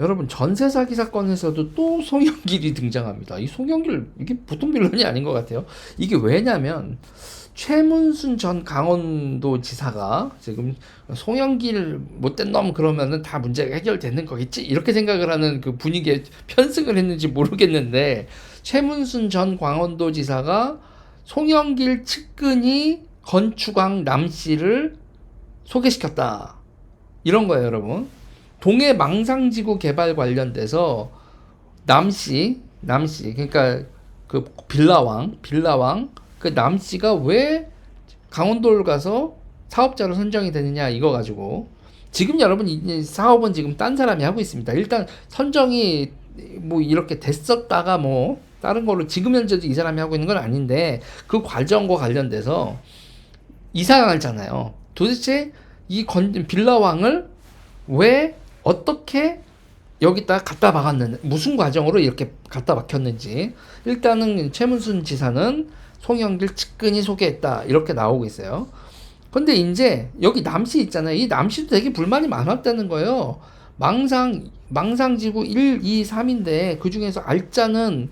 여러분 전세 사기 사건에서도 또 송영길이 등장합니다. 이 송영길 이게 보통 빌런이 아닌 것 같아요. 이게 왜냐면 최문순 전 강원도 지사가 지금 송영길 못된 놈 그러면은 다 문제가 해결되는 거겠지 이렇게 생각을 하는 그 분위기에 편승을 했는지 모르겠는데 최문순 전 강원도 지사가 송영길 측근이 건축왕 남 씨를 소개시켰다 이런 거예요 여러분 동해 망상지구 개발 관련돼서 남씨 남씨 그러니까 그 빌라왕 빌라왕 그 남씨가 왜 강원도를 가서 사업자로 선정이 되느냐 이거 가지고 지금 여러분 이 사업은 지금 딴 사람이 하고 있습니다. 일단 선정이 뭐 이렇게 됐었다가 뭐 다른 걸로 지금 현재도 이 사람이 하고 있는 건 아닌데 그 과정과 관련돼서 이상하잖아요. 도대체 이 건, 빌라왕을 왜 어떻게 여기다 갖다 박았는지 무슨 과정으로 이렇게 갖다 박혔는지 일단은 최문순 지사는 송영길 측근이 소개했다 이렇게 나오고 있어요. 근데 이제 여기 남씨 있잖아요. 이 남씨도 되게 불만이 많았다는 거예요. 망상 망상지구 1, 2, 3인데 그 중에서 알짜는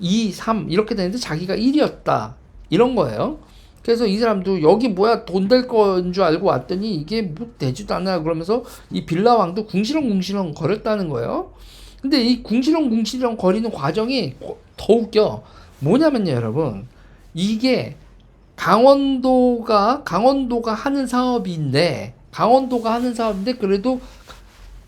2, 3 이렇게 되는데 자기가 1이었다 이런 거예요. 그래서 이 사람도 여기 뭐야 돈 될 건 줄 알고 왔더니 이게 뭐 되지도 않아 그러면서 이 빌라왕도 궁시렁궁시렁 거렸다는 거예요. 근데 이 궁시렁궁시렁 거리는 과정이 더 웃겨. 뭐냐면요, 여러분. 이게 강원도가 강원도가 하는 사업인데 강원도가 하는 사업인데 그래도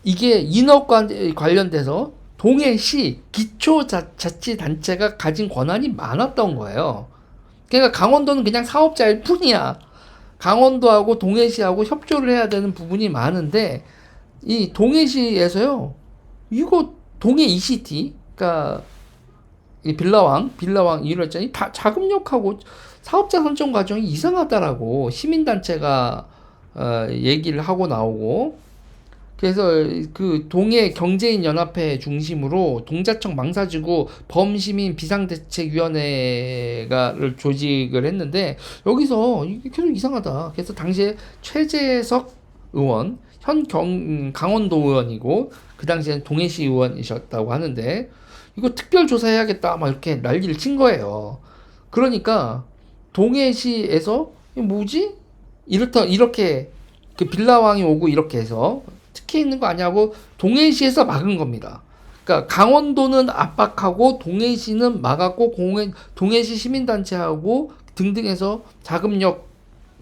이게 인허 관- 관련돼서 동해시 기초자치단체가 가진 권한이 많았던 거예요. 그러니까 강원도는 그냥 사업자일 뿐이야. 강원도하고 동해시하고 협조를 해야 되는 부분이 많은데 이 동해시에서요. 이거 동해 ECT 그러니까 이 빌라왕 빌라왕. 다 자금력하고 사업자 선정 과정이 이상하다라고 시민단체가 어, 얘기를 하고 나오고 그래서 그 동해 경제인 연합회 중심으로 동자청 망사지구 범시민 비상대책위원회가를 조직을 했는데 여기서 이게 계속 이상하다. 그래서 당시에 최재석 의원 현 경, 강원도 의원이고 그 당시에는 동해시 의원이셨다고 하는데 이거 특별 조사해야겠다 막 이렇게 난리를 친 거예요. 그러니까 동해시에서 뭐지? 이렇다 이렇게 그 빌라왕이 오고 이렇게 해서 특혜 있는 거 아니냐고 동해시에서 막은 겁니다. 그러니까 강원도는 압박하고 동해시는 막았고 공해, 동해시 시민단체하고 등등해서 자금력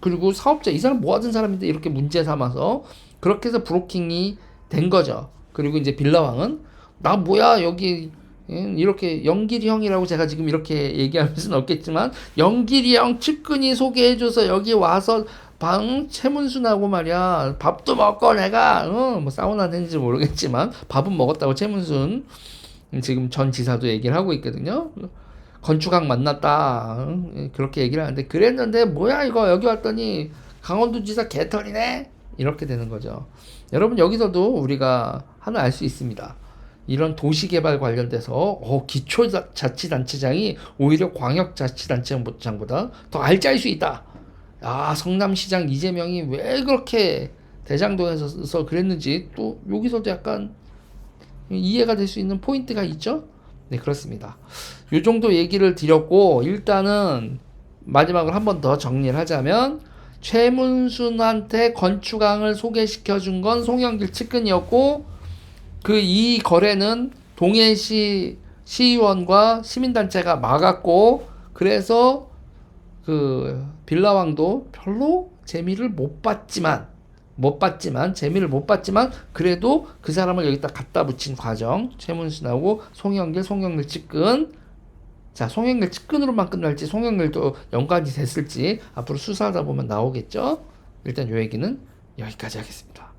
그리고 사업자 이 사람 뭐 하던 사람인데 이렇게 문제 삼아서 그렇게 해서 브로킹이 된 거죠. 그리고 이제 빌라왕은 나 뭐야 여기 예, 이렇게 영길이 형이라고 제가 지금 이렇게 얘기할 수는 없겠지만 영길이 형 측근이 소개해줘서 여기 와서 방 최문순하고 말이야 밥도 먹고 내가 어, 뭐 사우나 했는지 모르겠지만 밥은 먹었다고 최문순 지금 전 지사도 얘기를 하고 있거든요. 건축학 만났다 어, 그렇게 얘기를 하는데 그랬는데 뭐야 이거 여기 왔더니 강원도지사 개털이네 이렇게 되는 거죠. 여러분 여기서도 우리가 하나 알 수 있습니다. 이런 도시개발 관련돼서 어, 기초자치단체장이 오히려 광역자치단체장보다 더 알짜일 수 있다. 아 성남시장 이재명이 왜 그렇게 대장동에서 그랬는지 또 여기서도 약간 이해가 될 수 있는 포인트가 있죠. 네 그렇습니다. 요 정도 얘기를 드렸고 일단은 마지막으로 한 번 더 정리를 하자면 최문순한테 건축왕을 소개시켜 준 건 송영길 측근이었고 그 이 거래는 동해시 시의원과 시민단체가 막았고 그래서 그 빌라왕도 별로 재미를 못 봤지만 못 봤지만 재미를 못 봤지만 그래도 그 사람을 여기다 갖다 붙인 과정 최문순하고 송영길 송영길 측근 자 송영길 측근으로만 끝날지 송영길도 연관이 됐을지 앞으로 수사하다 보면 나오겠죠 일단 요 얘기는 여기까지 하겠습니다.